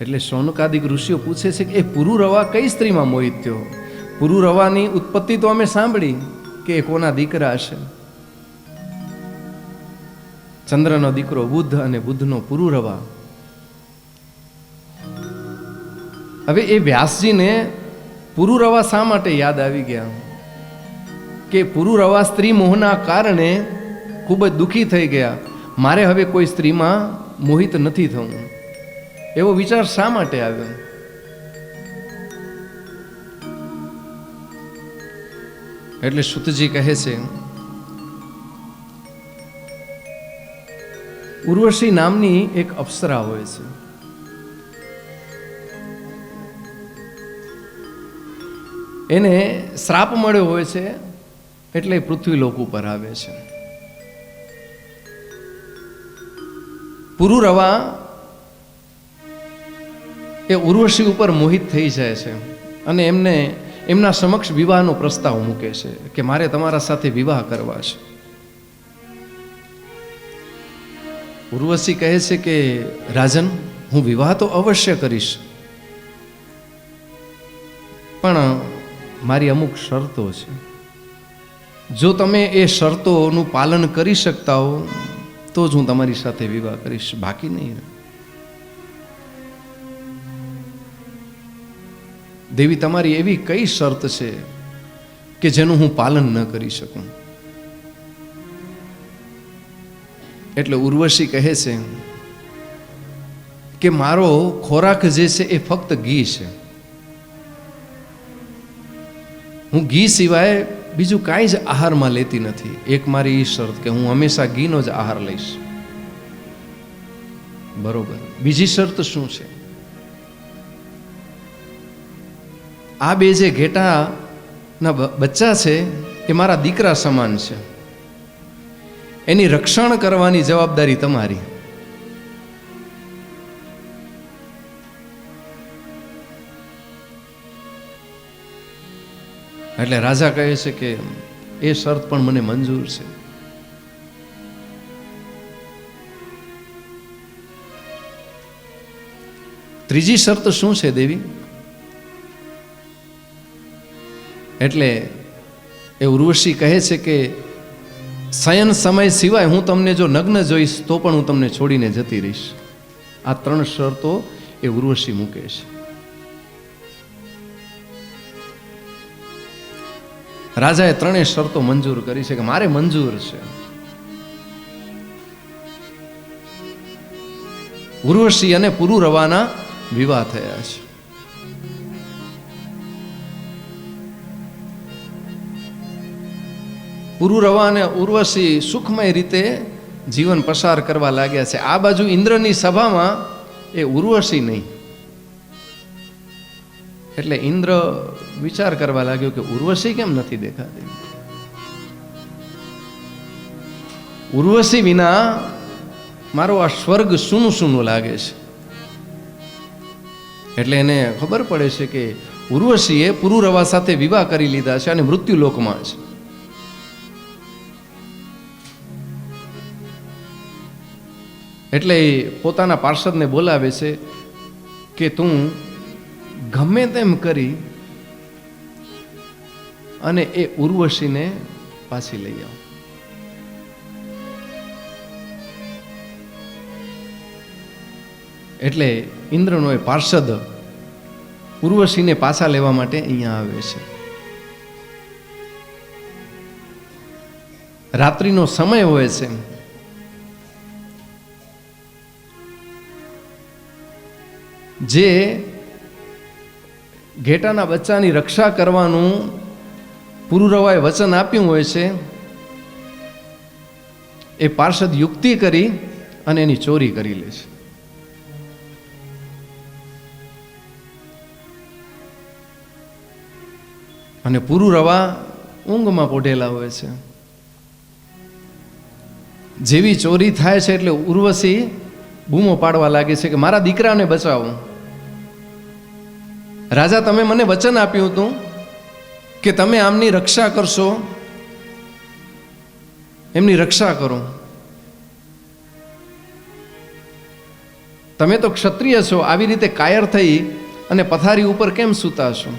એટલે સોનકાદિક ઋષિઓ પૂછે છે કે, એ પુરુરવા કઈ સ્ત્રીમાં મોહિત થયો? પુરુરવાની ઉત્પત્તિ તો અમે સાંભળી કે એ કોના દીકરા હશે? ચંદ્રનો દીકરો બુદ્ધ અને બુદ્ધનો પુરુરવા હવે એ વ્યાસજીને પુરુરવા શા માટે યાદ આવી ગયા? કે પુરુરવા સ્ત્રી મોહના કારણે ખૂબ જ દુઃખી થઈ ગયા. મારે હવે કોઈ સ્ત્રીમાં મોહિત નથી થવું. એવો વિચાર શા માટે આવ્યો? એટલે સુતજી કહે છે, ઉર્વશી નામની એક અપ્સરા હોય છે. એને શ્રાપ મળ્યો હોય છે, એટલે પૃથ્વી લોક ઉપર આવે છે. પુરુરવા એ ઉર્વશી ઉપર મોહિત થઈ જાય છે. અને એમને, એમના સમક્ષ વિવાહનો પ્રસ્તાવ મૂકે છે કે મારે તમારા સાથે વિવાહ કરવા છે. ઉર્વશી કહે છે કે, રાજન, હું વિવાહ તો અવશ્ય કરીશ. પણ મારી અમુક શરતો છે. જો તમે એ શરતોનું પાલન કરી શકતા હો, તો જ હું તમારી સાથે વિવાહ કરીશ. બાકી નહીં દેવી, તમારી એવી કઈ શરત છે કે જેનું હું પાલન ન કરી શકું? એટલે ઉર્વશી કહે છે કે મારો ખોરાક જે છે એ ફક્ત ઘી છે. હું ઘી સિવાય બીજું કાંઈ જ આહારમાં લેતી નથી. એક મારી એ શરત કે હું હંમેશા ઘીનો જ આહાર લઈશ. બરોબર. બીજી શરત શું છે? આ બે જે ઘેટાના બચ્ચા છે, એ મારા દીકરા સમાન છે. એની રક્ષણ કરવાની જવાબદારી તમારી. એટલે રાજા કહે છે કે, એ શરત પણ મને મંજૂર છે. ત્રીજી શરત શું છે દેવી? એટલે એ ઉર્વશી કહે છે કે, શયન સમય સિવાય હું તમને જો નગ્ન જોઈશ, તો પણ હું તમને છોડીને જતી રહીશ. આ ત્રણ શરતો એ ઉર્વશી મૂકે છે. રાજાએ ત્રણેય શરતો મંજૂર કરી છે કે મારે મંજૂર છે. ઉર્વશી અને પુરુરવાના વિવાહ થયા છે. પુરુરવા અને ઉર્વશી સુખમય રીતે જીવન પસાર કરવા લાગ્યા છે. આ બાજુ ઇન્દ્રની સભામાં એ ઉર્વશી નહીં. એટલે ઇન્દ્ર વિચાર કરવા લાગ્યો કે ઉર્વશી કેમ નથી દેખાતી? ઉર્વશી વિના મારો આ સ્વર્ગ સૂનું સૂનું લાગે છે. એટલે એને ખબર પડે છે કે ઉર્વશીએ પુરુરવા સાથે વિવાહ કરી લીધા છે અને મૃત્યુ લોકમાં છે. એટલે એ પોતાના પાર્ષદને બોલાવે છે કે તું ગમે તેમ કરી અને એ ઉર્વશીને પાછી લઈ આવ. એટલે ઇન્દ્રનો એ પાર્ષદ ઉર્વશીને પાછા લેવા માટે અહીંયા આવે છે. રાત્રિનો સમય હોય છે. જે ઘેટાના બચ્ચાની રક્ષા કરવાનું પુરુરવાએ વચન આપ્યું હોય છે, એ પાર્ષદ યુક્તિ કરી અને એની ચોરી કરી લે છે. અને પુરુરવા ઊંઘમાં પોઢેલા હોય છે. જેવી ચોરી થાય છે એટલે ઉર્વશી બૂમો પાડવા લાગે છે કે મારા દીકરાને બચાવો. રાજા, તમે મને વચન આપ્યું હતું કે તમે આમની રક્ષા કરશો. એમની રક્ષા કરો. તમે તો ક્ષત્રિય છો, આવી રીતે કાયર થઈ અને પથારી ઉપર કેમ સૂતા છો?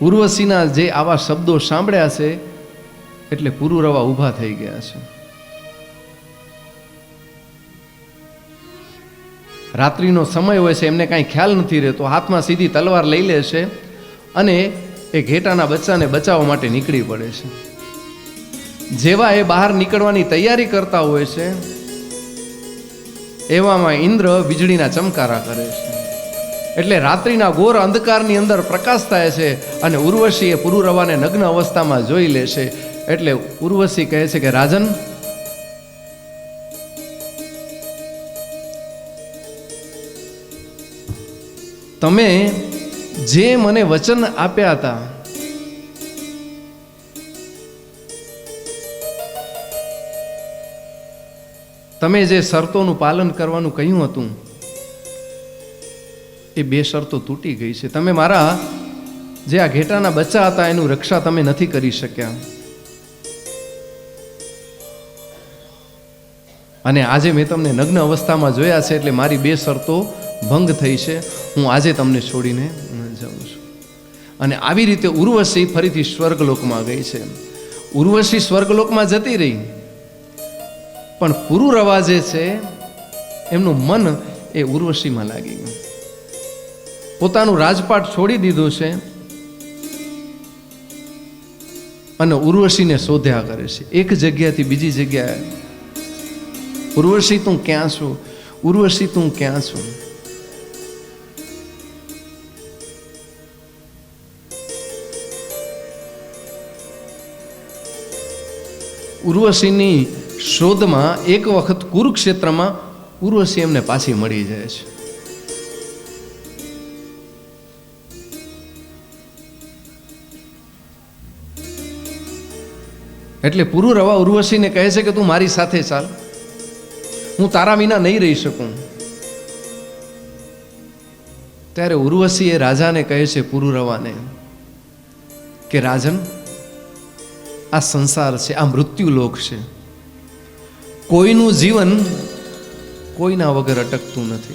ઉર્વશીના જે આવા શબ્દો સાંભળ્યા છે, એટલે પુરુરવા ઊભા થઈ ગયા છે. રાત્રિનો સમય હોય છે, એમને કાંઈ ખ્યાલ નથી રહેતો. હાથમાં સીધી તલવાર લઈ લે છે અને એ ઘેટાના બચ્ચાને બચાવવા માટે નીકળી પડે છે. જેવા એ બહાર નીકળવાની તૈયારી કરતા હોય છે, એવામાં ઇન્દ્ર વીજળીના ચમકારા કરે છે. એટલે રાત્રિના ઘોર અંધકારની અંદર પ્રકાશ થાય છે અને ઉર્વશી એ પુરુરવાને નગ્ન અવસ્થામાં જોઈ લે છે. એટલે ઉર્વશી કહે છે કે, રાજન તમે જે મને વચન આપ્યા હતા, તમે જે શરતોનું પાલન કરવાનું કહ્યું હતું, એ બે શરતો તૂટી ગઈ છે. તમે મારા જે આ ઘેટાના બચ્ચા હતા, એનું રક્ષા તમે નથી કરી શક્યા. અને આજે મેં તમને નગ્ન અવસ્થામાં જોયા છે, એટલે મારી બે શરતો ભંગ થઈ છે, હું આજે તમને છોડીને જાઉં છું. અને આવી રીતે ઉર્વશી ફરીથી સ્વર્ગલોકમાં ગઈ છે. ઉર્વશી સ્વર્ગલોકમાં જતી રહી. પણ પુરુરવા જે છે, એમનું મન એ ઉર્વશીમાં લાગી ગયું. પોતાનું રાજપાટ છોડી દીધું છે અને ઉર્વશીને શોધ્યા કરે છે. એક જગ્યાથી બીજી જગ્યાએ. ઉર્વશી, તું ક્યાં છું? ઉર્વશી, તું ક્યાં છું? ઉર્વશીની શોધમાં એક વખત કુરુક્ષેત્રમાં ઉર્વશી એમને પાછી મળી જાય છે. એટલે પુરુરવા ઉર્વશીને કહે છે કે તું મારી સાથે ચાલ. હું તારા વિના નહીં રહી શકું. ત્યારે ઉર્વશી એ રાજાને કહે છે પુરુરવાને કે, રાજન આ સંસાર છે, આ મૃત્યુલોક છે. કોઈનું જીવન કોઈના વગર અટકતું નથી.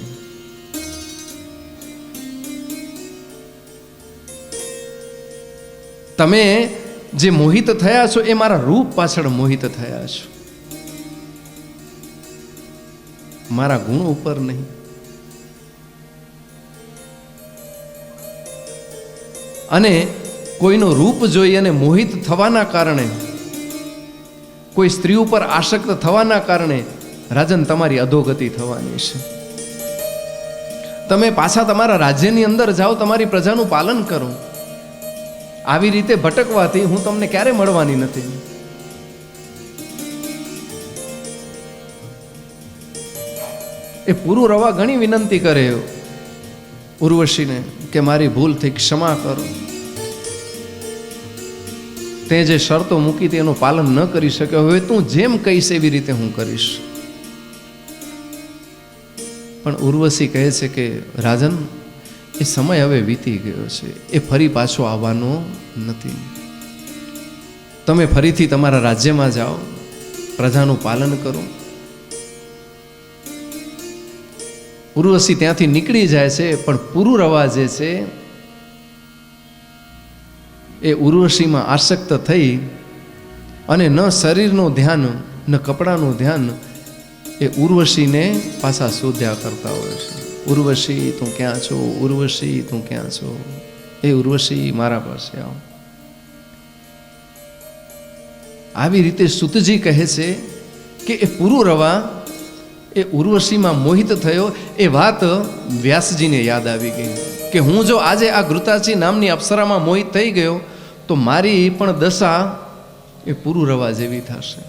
તમે જે મોહિત થયા છો, એ મારા રૂપ પાછળ મોહિત થયા છો. મારા ગુણ ઉપર નહીં. અને કોઈનું રૂપ જોઈ અને મોહિત થવાના કારણે, કોઈ સ્ત્રી ઉપર આસક્ત થવાના કારણે રાજન તમારી અધોગતિ થવાની છે. તમે પાછા તમારા રાજ્યની અંદર જાઓ, તમારી પ્રજાનું પાલન કરો. આવી રીતે ભટકવાથી હું તમને ક્યારે મળવાની નથી? એ પૂરું રવા ઘણી વિનંતી કરે ઉર્વશીને કે મારી ભૂલથી ક્ષમા કરો. તે જે શરતો મૂકી તેનું પાલન ન કરી શક્યો. હવે તું જેમ કહીશ એવી રીતે હું કરીશ. પણ ઉર્વશી કહે છે કે, રાજન, એ સમય હવે વીતી ગયો છે. એ ફરી પાછો આવવાનો નથી. તમે ફરીથી તમારા રાજ્યમાં જાઓ. પ્રજાનું પાલન કરો. ઉર્વશી ત્યાંથી નીકળી જાય છે, પણ પુરુરવા જે છે એ ઉર્વશીમાં આસક્ત થઈ અને ન શરીરનું ધ્યાન, ન કપડાનું ધ્યાન એ ઉર્વશીને પાછા શોધ્યા કરતા હોય છે. ઉર્વશી, તું ક્યાં છો? ઉર્વશી, તું ક્યાં છો? એ ઉર્વશી, મારા પાસે આવો. આવી રીતે સુતજી કહે છે કે એ પુરુરવા એ ઉર્વશીમાં મોહિત થયો એ વાત વ્યાસજીને યાદ આવી ગઈ કે હું જો આજે આ ઘૃતાચી નામની અપ્સરામાં મોહિત થઈ ગયો તો મારી પણ દશા એ પૂરું રવા જેવી થશે.